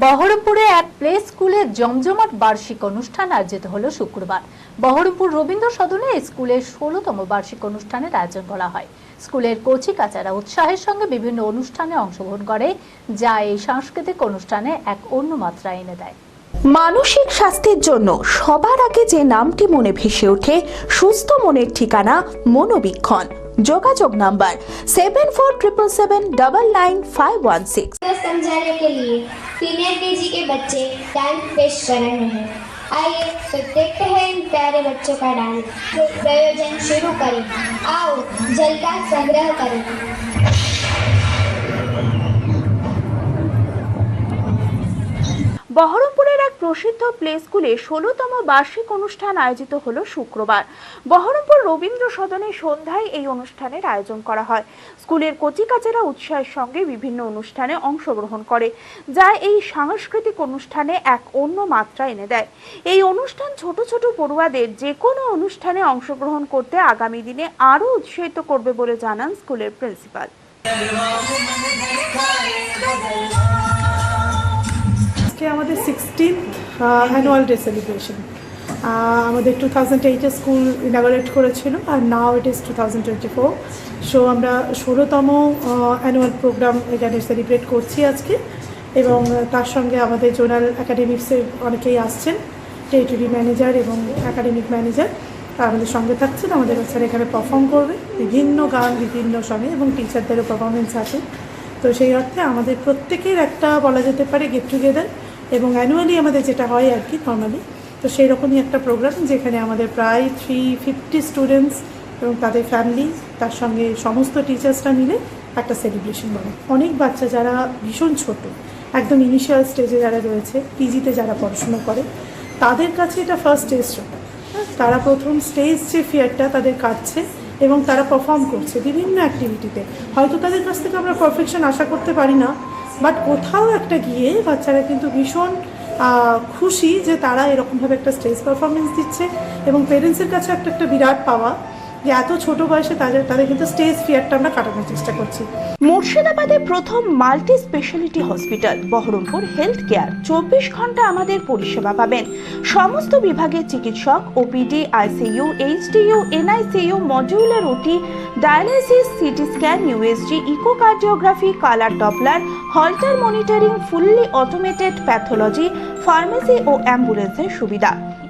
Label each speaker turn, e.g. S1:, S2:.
S1: বহরমপুরে এক প্লে স্কুলে জমজমাট বার্ষিক অনুষ্ঠান আয়োজিত হলো শুক্রবার। বহরমপুর রবীন্দ্র সদনে স্কুলের ষোলতম বার্ষিক অনুষ্ঠানের আয়োজন করা হয়। স্কুলের কচি কাচারা উৎসাহের সঙ্গে বিভিন্ন অনুষ্ঠানে অংশগ্রহণ করে, যা এই সাংস্কৃতিক অনুষ্ঠানে এক অন্য মাত্রা এনে দেয়।
S2: মানসিক স্বাস্থ্যের জন্য সবার আগে যে নামটি মনে ভেসে ওঠে, সুস্থ মনের ঠিকানা মনোবীক্ষণ। যোগাযোগ number seven four triple seven double nine five one six
S3: को समझाने के लिए सीनियर केजी के बच्चे डांस पेश कर रहे हैं आइए तो देखते हैं इन प्यारे बच्चों का डांस तो प्रयोजन शुरू करें आओ जल का संग्रह करें
S2: বহরমপুরের এক প্রসিদ্ধ প্লে স্কুলে ষোলোতম বার্ষিক অনুষ্ঠান আয়োজিত হলো শুক্রবার। বহরমপুর রবীন্দ্র সদনে সন্ধ্যায় এই অনুষ্ঠানের আয়োজন করা হয়। স্কুলের কচিকাচেরা উৎসাহের সঙ্গে বিভিন্ন অনুষ্ঠানে অংশগ্রহণ করে, যা এই সাংস্কৃতিক অনুষ্ঠানে এক অন্য মাত্রা এনে দেয়। এই অনুষ্ঠান ছোট ছোট পড়ুয়াদের যে কোনো অনুষ্ঠানে অংশগ্রহণ করতে আগামী দিনে আরও উৎসাহিত করবে বলে জানান স্কুলের প্রিন্সিপাল।
S4: আমাদের সিক্সটিন অ্যানুয়াল ডে সেলিব্রেশন আমাদের টু থাউজেন্ড এইটে স্কুল ইনাগরেট করেছিল আর now it is two thousand twenty four so আমরা ষোলোতম অ্যানুয়াল প্রোগ্রাম এখানে সেলিব্রেট করছি আজকে, এবং তার সঙ্গে আমাদের জোনাল একাডেমিক্সের অনেকেই আসছেন টেরিটরি ম্যানেজার এবং একাডেমিক ম্যানেজার আমাদের সঙ্গে থাকছেন, আমাদের বাচ্চারা এখানে পারফর্ম করবে, বিভিন্ন গান, বিভিন্ন সঙ্গে এবং টিচারদেরও পারফরমেন্স আছে। তো সেই অর্থে আমাদের প্রত্যেকের একটা বলা যেতে পারে গেট টুগেদার এবং অ্যানুয়ালি আমাদের যেটা হয় আর কি নর্মালি তো সেই রকমই একটা প্রোগ্রাম যেখানে আমাদের প্রায় থ্রি ফিফটি স্টুডেন্টস এবং তাদের ফ্যামিলি তার সঙ্গে সমস্ত টিচার্সরা মিলে একটা সেলিব্রেশন বলে অনেক বাচ্চা যারা ভীষণ ছোট, একদম ইনিশিয়াল স্টেজে যারা রয়েছে পিজিতে যারা পড়াশুনো করে, তাদের কাছে এটা ফার্স্ট স্টেজ শো তারা প্রথম স্টেজ যে ফিয়ারটা তাদের কাটছে এবং তারা পারফর্ম করছে বিভিন্ন অ্যাক্টিভিটিতে হয়তো তাদের কাছ থেকে আমরা পারফেকশন আশা করতে পারি না বাট কোথাও একটা গিয়ে বাচ্চারা কিন্তু ভীষণ খুশি যে তারা এরকমভাবে একটা স্টেজ পারফরমেন্স দিচ্ছে এবং পেরেন্টসের কাছে একটা একটা বিরাট পাওয়া। যে এত ছোট বয়সে তাদের তাদের কিন্তু স্টেজ ফিয়ারটা আমরা কাটানোর চেষ্টা করছি।
S2: মুর্শিদাবাদে প্রথম multi speciality hospital Baharampur health care চব্বিশ ঘণ্টা আমাদের পরিষেবা পাবেন। সমস্ত বিভাগের চিকিৎসক OPD ICU HDU NICU modular OT dialysis CT scan USG echocardiography colour doppler holter monitoring fully automated pathology pharmacy ও অ্যাম্বুলেন্সের সুবিধা।